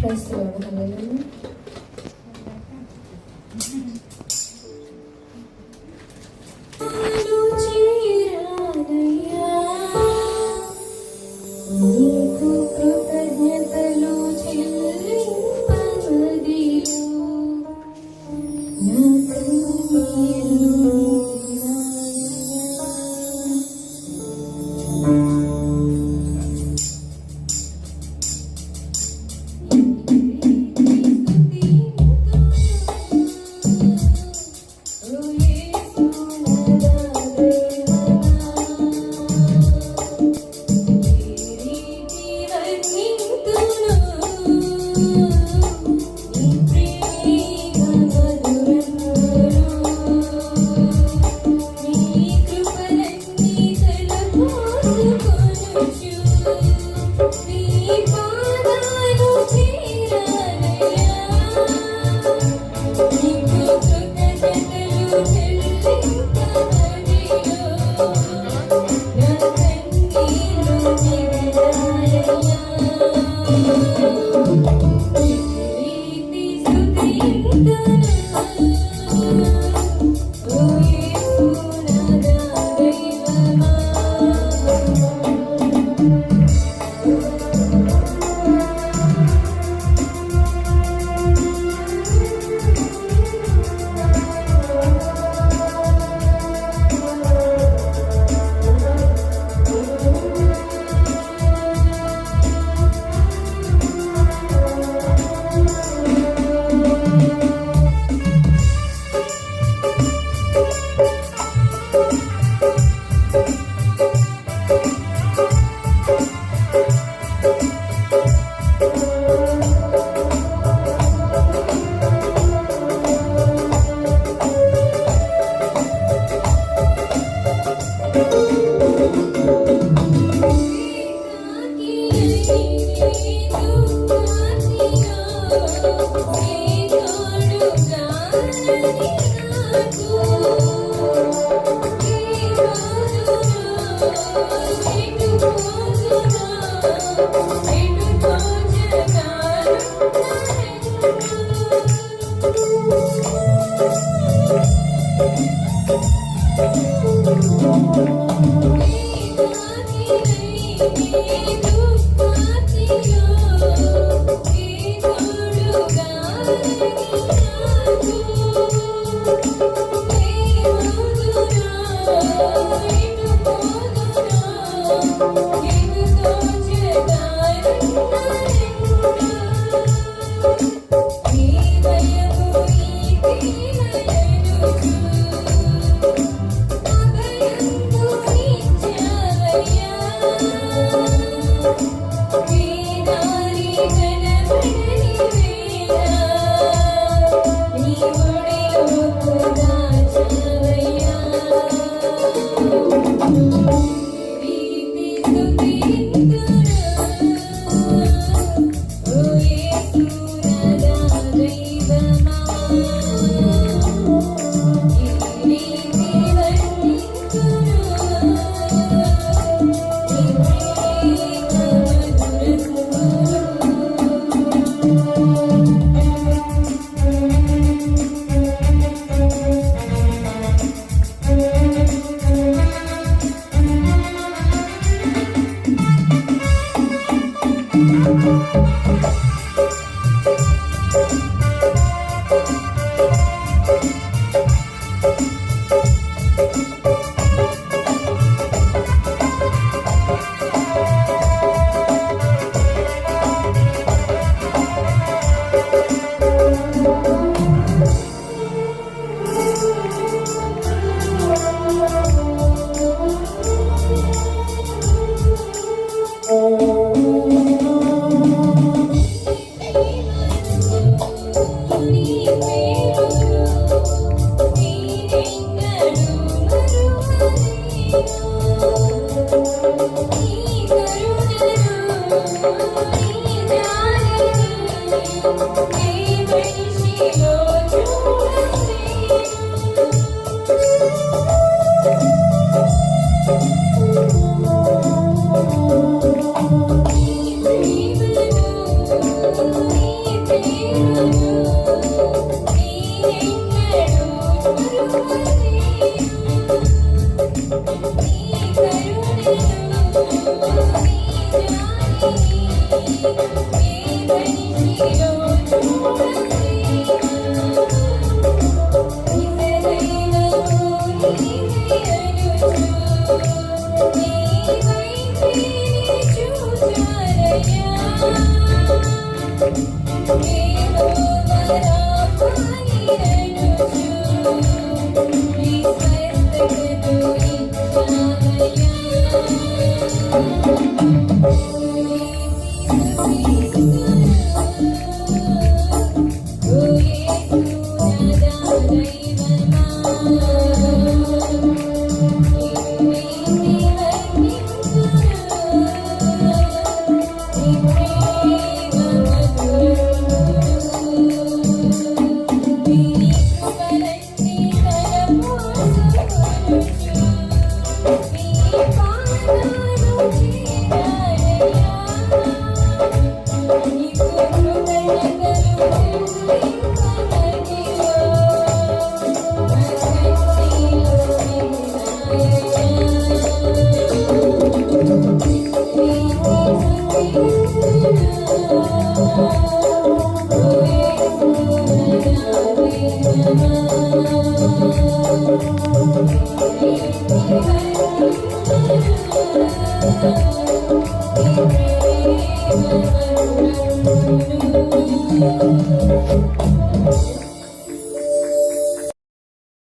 플러스 열어보면은. 오지 않아요